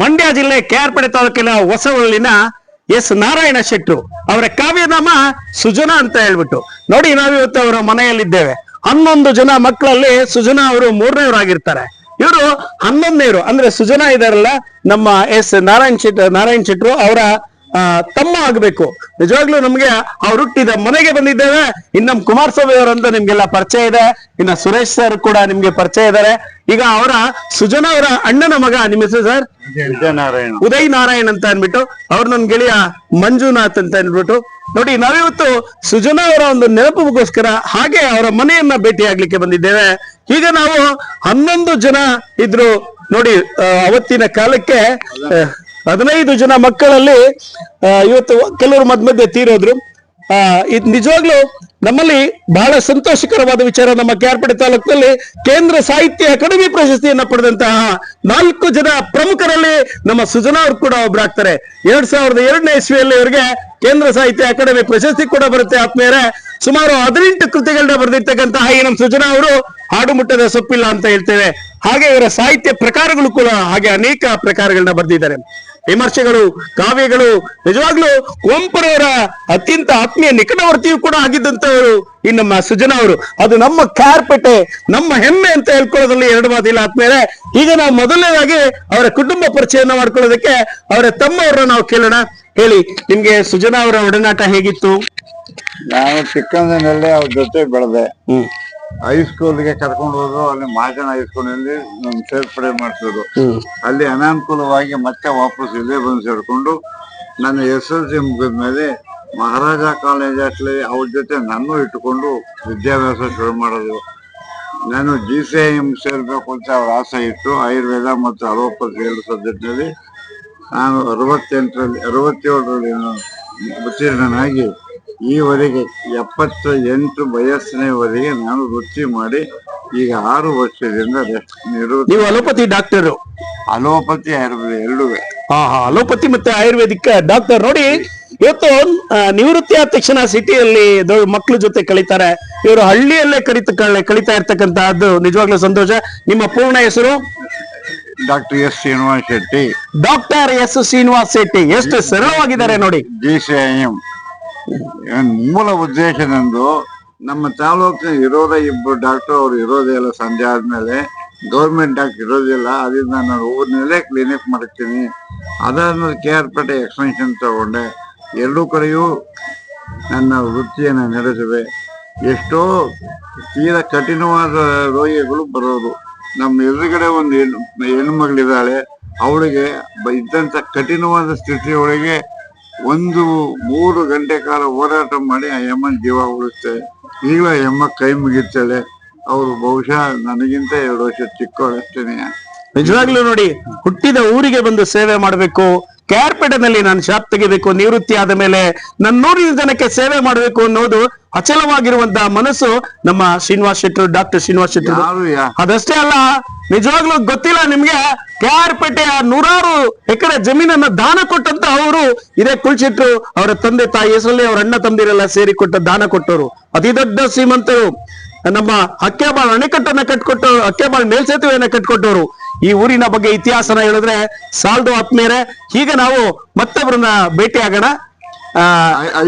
ಮಂಡ್ಯ ಜಿಲ್ಲೆ ಕೆಆರ್ಪೇಟೆ ತಾಲೂಕಿನ ಹೊಸವಳ್ಳಿನ ಎಸ್ ನಾರಾಯಣ ಶೆಟ್ಟು ಅವರ ಕಾವ್ಯನಾಮ ಸುಜನ ಅಂತ ಹೇಳ್ಬಿಟ್ಟು. ನೋಡಿ, ನಾವಿವತ್ತು ಅವರ ಮನೆಯಲ್ಲಿದ್ದೇವೆ. ಹನ್ನೊಂದು ಜನ ಮಕ್ಕಳಲ್ಲಿ ಸುಜನ ಅವರು ಮೂರನೇವರಾಗಿರ್ತಾರೆ. ಇವರು ಹನ್ನೊಂದನೇವರು. ಅಂದ್ರೆ ಸುಜನ ಇದಾರಲ್ಲ ನಮ್ಮ ಎಸ್ ನಾರಾಯಣ ಶೆಟ್, ನಾರಾಯಣ ಶೆಟ್ಟರು ಅವರ ಆ, ತಮ್ಮ ಆಗ್ಬೇಕು. ನಿಜವಾಗ್ಲೂ ನಮ್ಗೆ ಅವ್ರು ಹುಟ್ಟಿದ ಮನೆಗೆ ಬಂದಿದ್ದೇವೆ. ಇನ್ನು ನಮ್ ಕುಮಾರಸ್ವಾಮಿ ಅವರಂತ ನಿಮ್ಗೆಲ್ಲ ಪರಿಚಯ ಇದೆ. ಇನ್ನ ಸುರೇಶ್ ಸರ್ ಕೂಡ ನಿಮ್ಗೆ ಪರಿಚಯ ಇದ್ದಾರೆ. ಈಗ ಅವರ ಸುಜನ ಅವರ ಅಣ್ಣನ ಮಗ ನಿಮ್ಮ ಹೆಸರು ಸರ್? ಉದಯ್ ನಾರಾಯಣ್ ಅಂತ ಅನ್ಬಿಟ್ಟು ಅವ್ರ ನನ್ ಗೆಳೆಯ ಮಂಜುನಾಥ್ ಅಂತ ಅನ್ಬಿಟ್ಟು ನೋಡಿ ನಾವಿವತ್ತು ಸುಜನ ಅವರ ಒಂದು ನೆನಪುಗೋಸ್ಕರ ಹಾಗೆ ಅವರ ಮನೆಯನ್ನ ಭೇಟಿ ಆಗ್ಲಿಕ್ಕೆ ಬಂದಿದ್ದೇವೆ. ಈಗ ನಾವು ಹನ್ನೊಂದು ಜನ ಇದ್ರು. ನೋಡಿ ಅವತ್ತಿನ ಕಾಲಕ್ಕೆ ಹದಿನೈದು ಜನ ಮಕ್ಕಳಲ್ಲಿ ಇವತ್ತು ಕೆಲವರು ಮಧ್ಯ ಮಧ್ಯೆ ತೀರೋದ್ರು. ಆ ಇದು ನಿಜವಾಗ್ಲೂ ನಮ್ಮಲ್ಲಿ ಬಹಳ ಸಂತೋಷಕರವಾದ ವಿಚಾರ ನಮ್ಮ ಕ್ಯಾರ್ಪೇಟೆ ತಾಲೂಕಿನಲ್ಲಿ ಕೇಂದ್ರ ಸಾಹಿತ್ಯ ಅಕಾಡೆಮಿ ಪ್ರಶಸ್ತಿಯನ್ನ ಪಡೆದಂತಹ ನಾಲ್ಕು ಜನ ಪ್ರಮುಖರಲ್ಲಿ ನಮ್ಮ ಸುಜನಾ ಅವರು ಕೂಡ ಒಬ್ಬರಾಗ್ತಾರೆ ಎರಡ್ ಸಾವಿರದ ಎರಡನೇ ಇಸ್ವಿಯಲ್ಲಿ ಇವರಿಗೆ ಕೇಂದ್ರ ಸಾಹಿತ್ಯ ಅಕಾಡೆಮಿ ಪ್ರಶಸ್ತಿ ಕೂಡ ಬರುತ್ತೆ. ಆತ್ಮೀಯರೇ, ಸುಮಾರು ಹದಿನೆಂಟು ಕೃತಿಗಳನ್ನ ಬರೆದಿರ್ತಕ್ಕಂತಹ ಈ ನಮ್ಮ ಸುಜನಾ ಅವರು ಹಾಡು ಮುಟ್ಟದ ಸೊಪ್ಪಿಲ್ಲ ಅಂತ ಹೇಳ್ತೇವೆ. ಹಾಗೆ ಇವರ ಸಾಹಿತ್ಯ ಪ್ರಕಾರಗಳು ಕೂಡ ಹಾಗೆ ಅನೇಕ ಪ್ರಕಾರಗಳನ್ನ ಬರೆದಿದ್ದಾರೆ. ವಿಮರ್ಶೆಗಳು ಕಾವ್ಯಗಳು ನಿಜವಾಗ್ಲೂ ಕುವೆಂಪುರವರ ಅತ್ಯಂತ ಆತ್ಮೀಯ ನಿಕಟವರ್ತಿಯೂ ಕೂಡ ಆಗಿದ್ದಂತವರು ಈ ನಮ್ಮ ಸುಜನ ಅವರು. ಅದು ನಮ್ಮ ಕಾರ್ಪೇಟೆ ನಮ್ಮ ಹೆಮ್ಮೆ ಅಂತ ಹೇಳ್ಕೊಳ್ಳೋದ್ರಲ್ಲಿ ಎರಡು ಮಾತಿಲ್ಲ ಆದ್ಮೇಲೆ ಈಗ ನಾವು ಮೊದಲನೇದಾಗಿ ಅವರ ಕುಟುಂಬ ಪರಿಚಯನ ಮಾಡ್ಕೊಳ್ಳೋದಕ್ಕೆ ಅವರ ತಮ್ಮವರನ್ನ ನಾವು ಕೇಳೋಣ. ಹೇಳಿ ನಿಮ್ಗೆ ಸುಜನಾ ಅವರ ಒಡನಾಟ ಹೇಗಿತ್ತು? ನಾನು ಚಿಕ್ಕಂದಿನಲ್ಲೇ ಅವ್ರ ಜೊತೆ ಬೆಳೆದೆ. ಹ್ಮ್. ಹೈಸ್ಕೂಲ್ಗೆ ಕರ್ಕೊಂಡು ಹೋದ್ರು ಅಲ್ಲಿ ಮಹಾಜನ ಹೈಸ್ಕೂಲ್ನಲ್ಲಿ ನಮ್ ಸೇರ್ಪಡೆ ಮಾಡ್ತಿದ್ರು ಅಲ್ಲಿ ಅನಾನುಕೂಲವಾಗಿ ಮತ್ತೆ ವಾಪಸ್ ಇಲ್ಲೇ ಬಂದು ಸೇರ್ಕೊಂಡು ನನ್ನ ಎಸ್ ಎಲ್ ಸಿ ಮುಗಿದ್ಮೇಲೆ ಮಹಾರಾಜ ಕಾಲೇಜ್ ಅಟ್ಲಿ ಅವ್ರ ಜೊತೆ ನಾನು ಇಟ್ಟುಕೊಂಡು ವಿದ್ಯಾಭ್ಯಾಸ ಶುರು ಮಾಡೋದು ನಾನು ಜಿ ಸಿ ಐ ಎಂ ಸೇರ್ಬೇಕು ಅಂತ ಅವ್ರ ಆಸೆ ಇತ್ತು. ಆಯುರ್ವೇದ ಮತ್ತು ಅಲೋಪತಿ ಎರಡು ಸಬ್ಜೆಕ್ಟ್ನಲ್ಲಿ ನಾನು ಅರವತ್ತೆಂಟರಲ್ಲಿ ಅರವತ್ತೇಳರಲ್ಲಿ ನಾನು ಉತ್ತೀರ್ಣನಾಗಿ ಈವರೆಗೆ ಎಪ್ಪತ್ತ ಎಂಟು ವಯಸ್ಸಿನವರೆಗೆ ನಾನು ವೃತ್ತಿ ಮಾಡಿ ಈಗ ಆರು ವರ್ಷದಿಂದ ರೆಸ್ಟ್ ನೀವು ಅಲೋಪತಿ ಡಾಕ್ಟರ್. ಅಲೋಪತಿ ಆಯುರ್ವೇದ ಎರಡೂ. ಹಾ ಹಾ ಅಲೋಪತಿ ಮತ್ತೆ ಆಯುರ್ವೇದಿಕ್ ಡಾಕ್ಟರ್. ನೋಡಿ ಇವತ್ತು ಆ, ನಿವೃತ್ತಿ ಆದ ತಕ್ಷಣ ಸಿಟಿಯಲ್ಲಿ ಮಕ್ಕಳ ಜೊತೆ ಕಳೀತಾರೆ. ಇವರು ಹಳ್ಳಿಯಲ್ಲೇ ಕಲಿತ ಕಳಿತಾ ಇರ್ತಕ್ಕಂತಹದ್ದು ನಿಜವಾಗ್ಲೂ ಸಂತೋಷ. ನಿಮ್ಮ ಪೂರ್ಣ ಹೆಸರು? Doctor S Srinivas Shetty. Doctor S Srinivas Shetty. ಎಷ್ಟು ಸರಳವಾಗಿದ್ದಾರೆ ನೋಡಿ. G C I M. ಮೂಲ ಉದ್ದೇಶ ನಂದು, ನಮ್ಮ ತಾಲೂಕಿನ ಇರೋದ ಇಬ್ಬರು ಡಾಕ್ಟರ್ ಅವ್ರು ಇರೋದೇ ಇಲ್ಲ ಸಂಜೆ ಆದ್ಮೇಲೆ. ಗೌರ್ಮೆಂಟ್ ಡಾಕ್ಟರ್ ಇರೋದಿಲ್ಲ ಅದರಿಂದ ನಾನು ಊರಿನಲ್ಲೇ ಕ್ಲಿನಿಕ್ ಮಾಡ್ತೀನಿ. ಅದಾದ್ಮೇಲೆ ಕೆ ಆರ್ ಪೇಟೆ ಎಕ್ಸ್ಟೆನ್ಷನ್ ತಗೊಂಡೆ. ಎರಡೂ ಕಡೆಯೂ ನನ್ನ ವೃತ್ತಿಯನ್ನು ನಡೆಸುವೆ ಎಷ್ಟೋ ತೀರಾ ಕಠಿಣವಾದ ರೋಗಿಗಳು ಬರೋದು. ನಮ್ಮ ಎದುರುಗಡೆ ಒಂದು ಹೆಣ್ಣು ಹೆಣ್ಣು ಮಗಳಿದ್ದಾಳೆ. ಅವಳಿಗೆ ಇದ್ದಂತ ಕಠಿಣವಾದ ಸ್ಥಿತಿಯೊಳಗೆ ಒಂದು ಮೂರು ಗಂಟೆ ಕಾಲ ಹೋರಾಟ ಮಾಡಿ ಆ ಯಮ್ಮನ ಜೀವ ಉಳಿಸ್ತೆ ಈಗ ಯಮ್ಮ ಕೈ ಮುಗಿತಾಳೆ. ಅವರು ಬಹುಶಃ ನನಗಿಂತ ಎರಡು ವರ್ಷ ಚಿಕ್ಕವಳಷ್ಟೇನೆ ನಿಜವಾಗ್ಲೂ ನೋಡಿ, ಹುಟ್ಟಿದ ಊರಿಗೆ ಬಂದು ಸೇವೆ ಮಾಡಬೇಕು. ಕ್ಯಾರ್ಪೇಟೆನಲ್ಲಿ ನಾನು ಶಾಪ್ ತೆಗಿಬೇಕು ನಿವೃತ್ತಿ ಆದ ಮೇಲೆ ನನ್ನ ನೂರಿನ ಜನಕ್ಕೆ ಸೇವೆ ಮಾಡಬೇಕು ಅನ್ನೋದು ಅಚಲವಾಗಿರುವಂತಹ ಮನಸ್ಸು ನಮ್ಮ ಶ್ರೀನಿವಾಸ್ ಶೆಟ್ಟರು ಡಾಕ್ಟರ್ ಶ್ರೀನಿವಾಸ್ ಶೆಟ್ಟರು. ಅದಷ್ಟೇ ಅಲ್ಲ ನಿಜವಾಗ್ಲೂ ಗೊತ್ತಿಲ್ಲ ನಿಮ್ಗೆ ಕೆಆರ್ಪೇಟೆಯ ನೂರಾರು ಎಕರೆ ಜಮೀನನ್ನ ದಾನ ಕೊಟ್ಟಂತ ಅವರು ಇದೇ ಕುಲ್ಚಿಟ್ರು ಅವರ ತಂದೆ ತಾಯಿ ಹೆಸರಲ್ಲಿ ಅವ್ರ ಅಣ್ಣ ತಂದಿರೆಲ್ಲ ಸೇರಿ ಕೊಟ್ಟ ದಾನ ಕೊಟ್ಟವರು. ಅತಿ ದೊಡ್ಡ ಶ್ರೀಮಂತರು. ನಮ್ಮ ಅಕ್ಕೆಬಾಳ್ ಅಣೆಕಟ್ಟನ್ನ ಕಟ್ಕೊಟ್ಟು ಅಕ್ಕೆಬಾಳ್ ಮೇಲ್ಸೇತುವೆಯನ್ನ ಕಟ್ಕೊಟ್ಟವರು. ಈ ಊರಿನ ಬಗ್ಗೆ ಇತಿಹಾಸನ ಹೇಳಿದ್ರೆ ಸಾಲ್ದು ಆತ್ಮೀಯರೇ ಈಗ ನಾವು ಮತ್ತೊಬ್ಬರನ್ನ ಭೇಟಿ ಆಗೋಣ ಆ